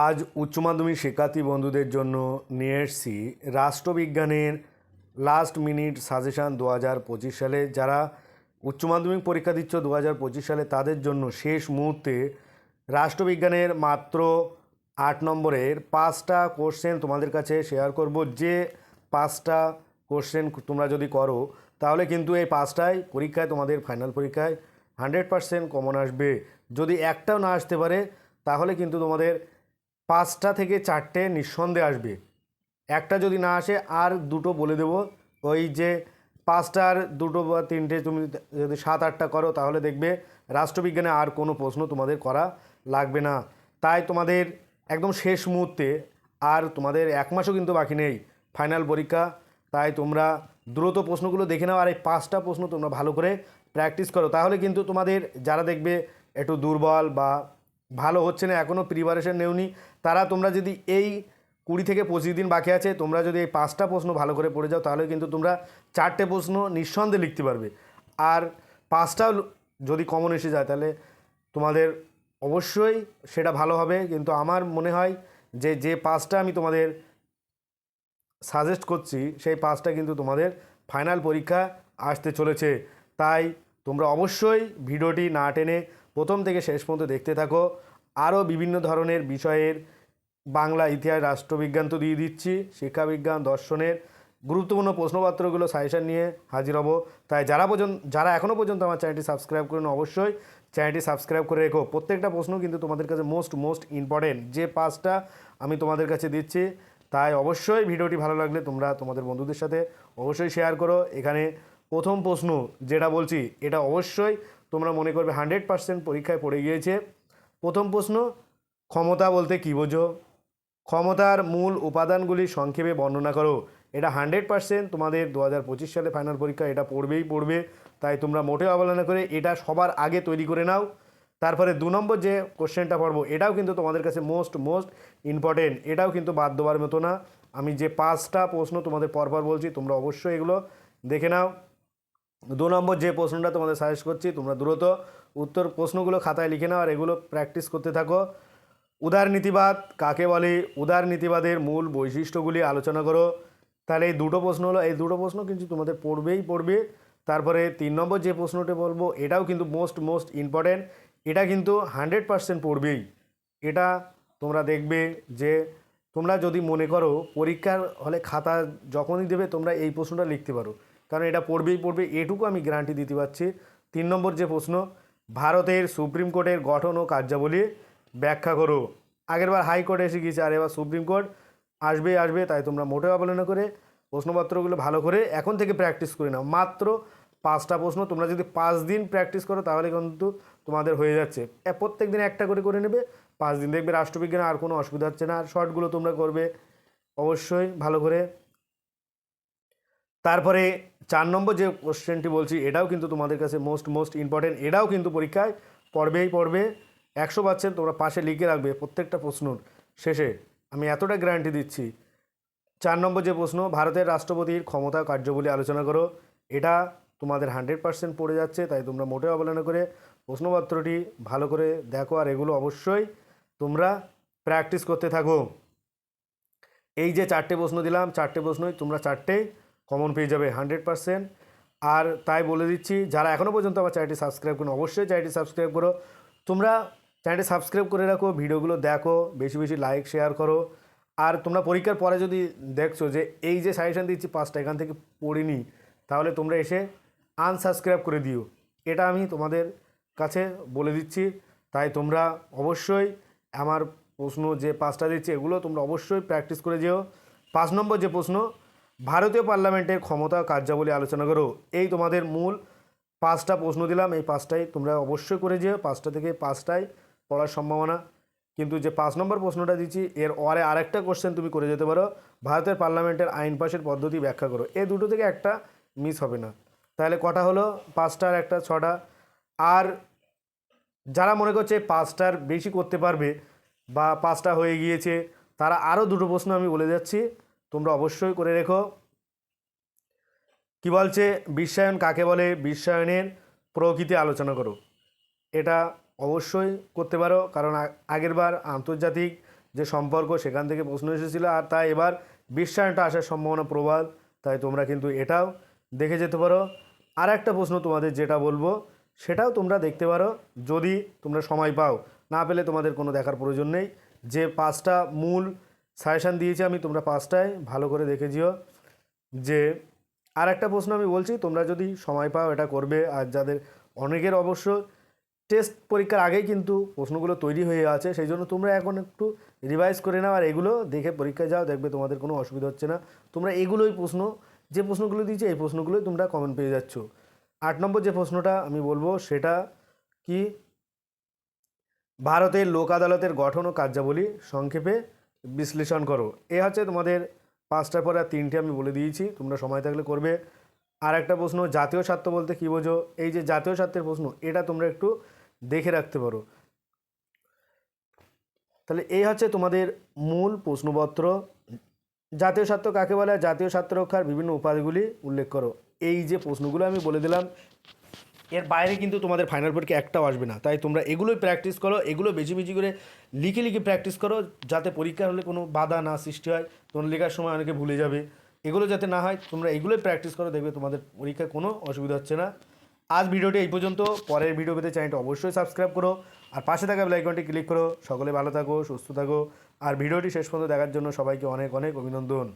আজ উচ্চ মাধ্যমিক শিক্ষার্থী বন্ধুদের জন্য নিয়ে এসেছি রাষ্ট্রবিজ্ঞানের লাস্ট মিনিট সাজেশান দু হাজার পঁচিশ সালে। যারা উচ্চ মাধ্যমিক পরীক্ষা দিচ্ছ দু হাজার পঁচিশ সালে, তাদের জন্য শেষ মুহূর্তে রাষ্ট্রবিজ্ঞানের মাত্র আট নম্বরের পাঁচটা কোশ্চেন তোমাদের কাছে শেয়ার করব। যে পাঁচটা কোশ্চেন তোমরা যদি করো, তাহলে কিন্তু এই পাঁচটাই পরীক্ষায়, তোমাদের ফাইনাল পরীক্ষায় হান্ড্রেড পারসেন্ট কমন আসবে। যদি একটাও না আসতে পারে, তাহলে কিন্তু তোমাদের পাঁচটা থেকে চারটে নিঃসন্দেহে আসবে। একটা যদি না আসে, আর দুটো বলে দেবো। ওই যে পাঁচটার দুটো বা তিনটে তুমি যদি সাত আটটা করো, তাহলে দেখবে রাষ্ট্রবিজ্ঞানে আর কোনো প্রশ্ন তোমাদের করা লাগবে না। তাই তোমাদের একদম শেষ মুহূর্তে, আর তোমাদের এক মাসও কিন্তু বাকি নেই ফাইনাল পরীক্ষা। তাই তোমরা দ্রুত প্রশ্নগুলো দেখে নাও, আর এই পাঁচটা প্রশ্ন তোমরা ভালো করে প্র্যাকটিস করো। তাহলে কিন্তু তোমাদের যারা দেখবে একটু দুর্বল বা ভালো হচ্ছে না এখনও প্রিপারেশন নেওনি। তারা তোমরা যদি এই কুড়ি থেকে পঁচিশ দিন বাকি আছে, তোমরা যদি এই পাঁচটা প্রশ্ন ভালো করে পড়ে যাও, তাহলে কিন্তু তোমরা চারটে প্রশ্ন নিঃসন্দেহে লিখতে পারবে। আর পাঁচটাও যদি কমন এসে যায়, তাহলে তোমাদের অবশ্যই সেটা ভালো হবে। কিন্তু আমার মনে হয় যে যে পাঁচটা আমি তোমাদের সাজেস্ট করছি, সেই পাঁচটা কিন্তু তোমাদের ফাইনাল পরীক্ষা আসতে চলেছে। তাই তোমরা অবশ্যই ভিডিওটি না টেনে প্রথম থেকে শেষ পর্যন্ত দেখতে থাকো। আরও বিভিন্ন ধরনের বিষয়ের বাংলা ইতিহাস, রাষ্ট্রবিজ্ঞান তো দিয়ে দিচ্ছি, শিক্ষাবিজ্ঞান, দর্শনের গুরুত্বপূর্ণ প্রশ্নপত্রগুলো সাজেশন নিয়ে হাজির হব। তাই যারা পর্যন্ত যারা এখনও পর্যন্ত আমার চ্যানেলটি সাবস্ক্রাইব করেন, অবশ্যই চ্যানেলটি সাবস্ক্রাইব করে রেখো। প্রত্যেকটা প্রশ্ন কিন্তু তোমাদের কাছে মোস্ট মোস্ট ইম্পর্টেন্ট যে পাঁচটা আমি তোমাদের কাছে দিচ্ছি, তাই অবশ্যই ভিডিওটি ভালো লাগলে তোমরা তোমাদের বন্ধুদের সাথে অবশ্যই শেয়ার করো। এখানে প্রথম প্রশ্ন যেটা বলছি, এটা অবশ্যই তোমরা মনে করবে হান্ড্রেড পার্সেন্ট পরীক্ষায় পড়ে গিয়েছে। প্রথম প্রশ্ন, ক্ষমতা বলতে কী বোঝো? ক্ষমতার মূল উপাদানগুলি সংক্ষেপে বর্ণনা করো। এটা হান্ড্রেড পার্সেন্ট তোমাদের দু হাজার পঁচিশ সালে ফাইনাল পরীক্ষা, এটা পড়বেই পড়বে। তাই তোমরা মোটেও অবহেলনা করে, এটা সবার আগে তৈরি করে নাও। তারপরে দু নম্বর যে কোশ্চেনটা পড়ব, এটাও কিন্তু তোমাদের কাছে মোস্ট মোস্ট ইম্পর্টেন্ট এটাও কিন্তু বাদ দেওয়ার মতো না। আমি যে পাঁচটা প্রশ্ন তোমাদের পরপর বলছি, তোমরা অবশ্যই এগুলো দেখে নাও। দু নম্বর যে প্রশ্নটা তোমাদের সাজেস্ট করছি, তোমরা দ্রুত উত্তর প্রশ্নগুলো খাতায় লিখে নাও আর এগুলো প্র্যাকটিস করতে থাকো। উদারনীতিবাদ কাকে বলে? উদারনীতিবাদের মূল বৈশিষ্ট্যগুলি আলোচনা করো। তাহলে এই দুটো প্রশ্ন হলো, এই দুটো প্রশ্ন কিন্তু তোমাদের পড়বেই পড়বে। তারপরে তিন নম্বর যে প্রশ্নটা বলব, এটাও কিন্তু মোস্ট মোস্ট ইম্পর্ট্যান্ট এটা কিন্তু হান্ড্রেড পারসেন্ট পড়বেই। এটা তোমরা দেখবে যে, তোমরা যদি মনে করো, পরীক্ষার হলে খাতা যখনই দেবে, তোমরা এই প্রশ্নটা লিখতে পারো। কারণ এটা পড়বেই পড়বে, এটুকু আমি গ্যারান্টি দিতে পারছি। তিন নম্বর যে প্রশ্ন, ভারতের সুপ্রিম কোর্টের গঠন ও কার্যাবলী ব্যাখ্যা করো। আগেরবার হাইকোর্টে এসে গিয়েছে, আর এবার সুপ্রিম কোর্ট আসবে আসবে, তাই তোমরা মোটেও অবহেলনা করে প্রশ্নপত্রগুলো ভালো করে এখন থেকে প্র্যাকটিস করে নাও। মাত্র পাঁচটা প্রশ্ন, তোমরা যদি পাঁচ দিন প্র্যাকটিস করো, তাহলে কিন্তু তোমাদের হয়ে যাচ্ছে। প্রত্যেক দিন একটা করে করে নেবে, পাঁচ দিন দেখবে রাষ্ট্রবিজ্ঞানে আর কোনো অসুবিধা হচ্ছে না, আর শর্টগুলো তোমরা করবে অবশ্যই ভালো করে। তারপরে চার নম্বর যে কোশ্চেনটি বলছি, এটাও কিন্তু তোমাদের কাছে মোস্ট মোস্ট ইম্পর্টেন্ট এটাও কিন্তু পরীক্ষায় পড়বেই পড়বে। একশো পার্সেন্ট তোমরা পাশে লিখে রাখবে প্রত্যেকটা প্রশ্নর শেষে। আমি এতটা গ্যারান্টি দিচ্ছি। চার নম্বর যে প্রশ্ন, ভারতের রাষ্ট্রপতির ক্ষমতা কার্যবলী আলোচনা করো। এটা তোমাদের হান্ড্রেড পার্সেন্ট পড়ে যাচ্ছে, তাই তোমরা মোটেও অবহেলনা করে প্রশ্নপত্রটি ভালো করে দেখো আর এগুলো অবশ্যই তোমরা প্র্যাকটিস করতে থাকো। এই যে চারটে প্রশ্ন দিলাম, চারটে প্রশ্নই তোমরা চারটেই কমন পেয়ে যাবে হান্ড্রেড পার্সেন্ট আর তাই বলে দিচ্ছি, যারা এখনও পর্যন্ত আমার চ্যানেলটি সাবস্ক্রাইব করো অবশ্যই চ্যানেলটি সাবস্ক্রাইব করো। তোমরা চ্যানেলটি সাবস্ক্রাইব করে রাখো, ভিডিওগুলো দেখো, বেশি বেশি লাইক শেয়ার করো। আর তোমরা পরীক্ষার পরে যদি দেখছ যে এই যে সাজেশান দিচ্ছি পাঁচটা, এখান থেকে পড়িনি, তাহলে তোমরা এসে আনসাবস্ক্রাইব করে দিও। এটা আমি তোমাদের কাছে বলে দিচ্ছি। তাই তোমরা অবশ্যই আমার প্রশ্ন যে পাঁচটা দিচ্ছি, এগুলো তোমরা অবশ্যই প্র্যাকটিস করে যেও। পাঁচ নম্বর যে প্রশ্ন ভারতীয় পার্লামেন্টের ক্ষমতা কার্যাবলী আলোচনা করো। এই তোমাদের মূল পাঁচটা প্রশ্ন দিলাম। এই পাঁচটাই তোমরা অবশ্যই করে যেও। পাঁচটা থেকে পাঁচটাই পড়ার সম্ভাবনা। কিন্তু যে পাঁচ নম্বর প্রশ্নটা দিচ্ছি, এর ওয়ারে আরেকটা কোশ্চেন তুমি করে যেতে পারো। ভারতের পার্লামেন্টের আইন পাশের পদ্ধতি ব্যাখ্যা করো। এই দুটো থেকে একটা মিস হবে না। তাহলে কটা হলো? পাঁচটার একটা ছটা। আর যারা মনে করছে পাঁচটার বেশি করতে পারবে বা পাঁচটা হয়ে গিয়েছে, তারা আরও দুটো প্রশ্ন আমি বলে যাচ্ছি। তোমরা অবশ্যই করে রেখো। কি বলছে? বিশ্বায়ন কাকে বলে? বিশ্বায়নের প্রকৃতি আলোচনা করো। এটা অবশ্যই করতে পারো, কারণ আগেরবার আন্তর্জাতিক যে সম্পর্ক, সেখান থেকে প্রশ্ন এসেছিল, আর তাই এবার বিশ্বায়নটা আসার সম্ভাবনা প্রবল, তাই তোমরা কিন্তু এটাও দেখে যেতে পারো। আর একটা প্রশ্ন তোমাদের যেটা বলব, সেটাও তোমরা দেখতে পারো, যদি তোমরা সময় পাও। না পেলে তোমাদের কোনো দেখার প্রয়োজন নেই। যে পাঁচটা মূল সাজেশান দিয়েছি আমি, তোমরা পাঁচটায়, ভালো করে দেখে যেও। যে আর একটা প্রশ্ন আমি বলছি, তোমরা যদি সময় পাও এটা করবে। আর যাদের অনেকের অবশ্য টেস্ট পরীক্ষার আগেই কিন্তু প্রশ্নগুলো তৈরি হয়ে আছে, সেই জন্য তোমরা এখন একটু রিভাইজ করে নাও আর এগুলো দেখে পরীক্ষায় যাও, দেখবে তোমাদের কোনো অসুবিধা হচ্ছে না। তোমরা এগুলোই প্রশ্ন, যে প্রশ্নগুলো দিয়েছে এই প্রশ্নগুলোই তোমরা কমেন্ট পেয়ে যাচ্ছ। আট নম্বর যে প্রশ্নটা আমি বলব, সেটা কি? ভারতের লোক আদালতের গঠন ও কার্যাবলী, সংক্ষেপে বিশ্লেষণ করো। এ হচ্ছে তোমাদের পাঁচটার পরে আর তিনটে আমি বলে দিয়েছি, তোমরা সময় থাকলে করবে। আর একটা প্রশ্ন, জাতীয় স্বার্থ বলতে কী বোঝো? এই যে জাতীয় স্বার্থের প্রশ্ন, এটা তোমরা একটু দেখে রাখতে পারো। তাহলে এই হচ্ছে তোমাদের মূল প্রশ্নপত্র। জাতীয় স্বার্থ কাকে বলে? জাতীয় স্বার্থ রক্ষার বিভিন্ন উপায়গুলি উল্লেখ করো। এই যে প্রশ্নগুলো আমি বলে দিলাম এর বাইরে কিন্তু তোমাদের ফাইনাল পরীক্ষা একটাও আসবে না। তাই তোমরা এগুলোই প্র্যাকটিস করো, এগুলো বেশি বেশি করে লিখে লিখে প্র্যাকটিস করো, যাতে পরীক্ষা হলে কোনো বাধা না সৃষ্টি হয় তোমরা লেখার সময় অনেকে ভুলে যাবে। এগুলো যাতে না হয়, তোমরা এগুলোই প্র্যাকটিস করো, দেখবে তোমাদের পরীক্ষায় কোনো অসুবিধা হচ্ছে না। আজ ভিডিওটি এই পর্যন্ত, পরের ভিডিও পেতে চ্যানেলটি অবশ্যই সাবস্ক্রাইব করো, আর পাশে থাকা বেলাইকনটি ক্লিক করো, সকলে ভালো থাকো, সুস্থ থাকো, আর ভিডিওটি শেষ পর্যন্ত দেখার জন্য সবাইকে অনেক অনেক অভিনন্দন।